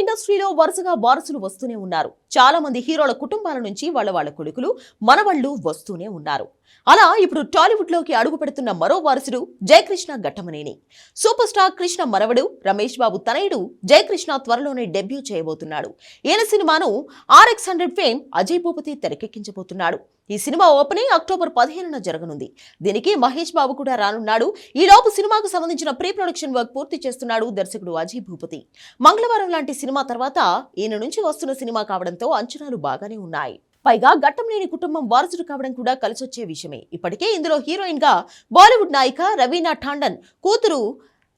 ఇండస్ట్రీలో వరుసగా వారసులు వస్తూనే ఉన్నారు. చాలా మంది హీరోల కుటుంబాల నుంచి వాళ్ళ వాళ్ళ కొడుకులు మనవళ్ళు వస్తూనే ఉన్నారు. అలా ఇప్పుడు టాలీవుడ్లోకి అడుగు పెడుతున్న మరో వారసుడు జయకృష్ణ ఘట్టమనేని. సూపర్ స్టార్ కృష్ణ మనవడు రమేష్ బాబు తనయుడు జయకృష్ణ త్వరలోనే డెబ్యూ చేయబోతున్నాడు. ఈయన సినిమాను RX hundred fame Ajay Bhupathi తెరకెక్కించబోతున్నాడు. ఈ సినిమా ఓపెనింగ్ అక్టోబర్ పదిహేనున జరగనుంది. దీనికి మహేష్ బాబు కూడా రానున్నాడు. ఈలోపు సినిమాకు సంబంధించిన ప్రీ ప్రొడక్షన్ వర్క్ పూర్తి చేస్తున్నాడు దర్శకుడు అజయ్ భూపతి. మంగళవారం లాంటి సినిమా తర్వాత ఈయన నుంచి వస్తున్న సినిమా కావడంతో అంచనాలు బాగానే ఉన్నాయి. పైగా ఘట్టంలేని కుటుంబం వారసుడు కావడం కూడా కలిసొచ్చే విషయమే. ఇప్పటికే ఇందులో హీరోయిన్గా బాలీవుడ్ నాయిక రవీనా ఠాండన్ కూతురు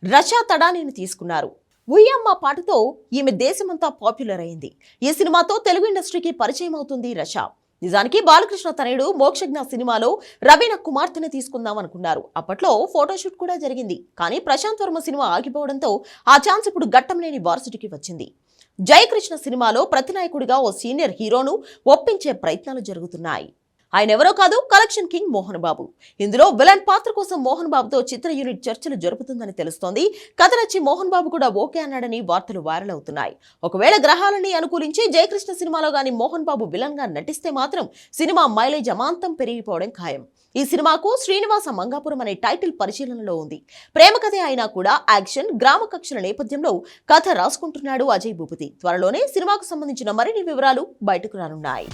రషా తడానీని తీసుకున్నారు. ఉయ్యమ్మ పాటతో ఈమె దేశమంతా పాపులర్ అయింది. ఈ సినిమాతో తెలుగు ఇండస్ట్రీకి పరిచయం అవుతుంది రషా నిజానికి బాలకృష్ణ తనయుడు మోక్షజ్ఞ సినిమాలో రవీణ కుమార్తెను తీసుకుందాం అనుకున్నారు. అప్పట్లో ఫోటోషూట్ కూడా జరిగింది. కానీ ప్రశాంత్ వర్మ సినిమా ఆగిపోవడంతో ఆ ఛాన్స్ ఇప్పుడు ఘట్టం లేని వారసుడికి వచ్చింది. జయకృష్ణ సినిమాలో ప్రతినాయకుడిగా ఓ సీనియర్ హీరోను ఒప్పించే ప్రయత్నాలు జరుగుతున్నాయి. ఆయన ఎవరో కాదు కలెక్షన్ కింగ్ మోహన్ బాబు. ఇందులో విలన్ పాత్ర కోసం మోహన్ బాబుతో చిత్ర యూనిట్ చర్చలు జరుపుతుందని తెలుస్తోంది. కథ నచ్చి మోహన్ బాబు కూడా ఓకే అన్నాడని వార్తలు వైరల్ అవుతున్నాయి. ఒకవేళ గ్రహాలని అనుకూలించి జయకృష్ణ సినిమాలో గాని మోహన్ బాబు విలన్గా నటిస్తే మాత్రం సినిమా మైలేజ్ అమాంతం పెరిగిపోవడం ఖాయం. ఈ సినిమాకు శ్రీనివాస మంగాపురం అనే టైటిల్ పరిశీలనలో ఉంది. ప్రేమ కథే అయినా కూడా యాక్షన్ గ్రామ కక్షల నేపథ్యంలో కథ రాసుకుంటున్నాడు అజయ్ భూపతి. త్వరలోనే సినిమాకు సంబంధించిన మరిన్ని వివరాలు బయటకు రానున్నాయి.